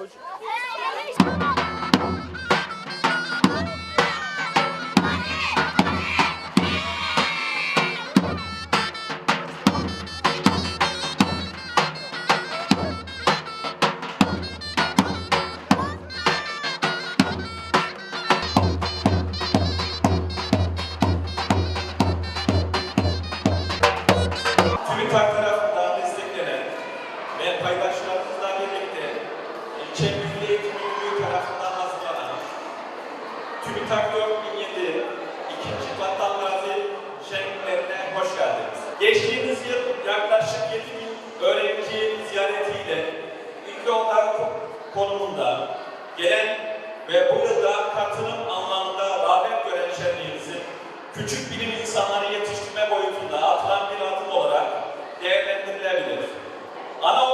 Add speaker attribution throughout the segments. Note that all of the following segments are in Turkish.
Speaker 1: çocuk.
Speaker 2: İlçe Milli Eğitim Müdürlüğü tarafından hazırlanan TÜBİTAK 4007 ikinci Vatan Gazi şenliklerine hoş geldiniz. Geçtiğimiz yıl yaklaşık 7 bin öğrenci ziyaretiyle ilk onlar konumunda gelen ve bu yılda katılım anlamında rağbet gören şenliğimizin küçük bilim insanları yetiştirme boyutunda atılan bir adım olarak değerlendirilebilir. Anaokulu,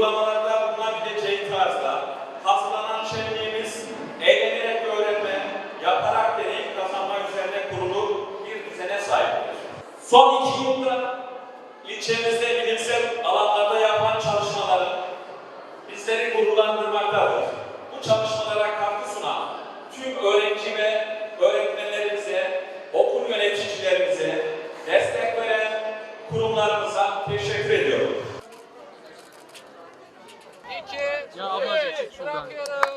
Speaker 2: uygulamalarda bulunabileceği şey tarzda hazırlanan şenliğimiz eğlenerek öğrenme, yaparak deneyim kazanma üzerine kurulu bir düzene sahiptir. Son iki yılda ilçemizde bilimsel alanlarda yapılan çalışmaların bizleri gururlandırmaktadır. Bu çalışmalara katkı sunan tüm öğrenci ve öğretmenlerimize, okul yöneticilerimize, destek veren kurumlarımıza teşekkür ediyorum.
Speaker 1: Ya ablacığım çok şuradan.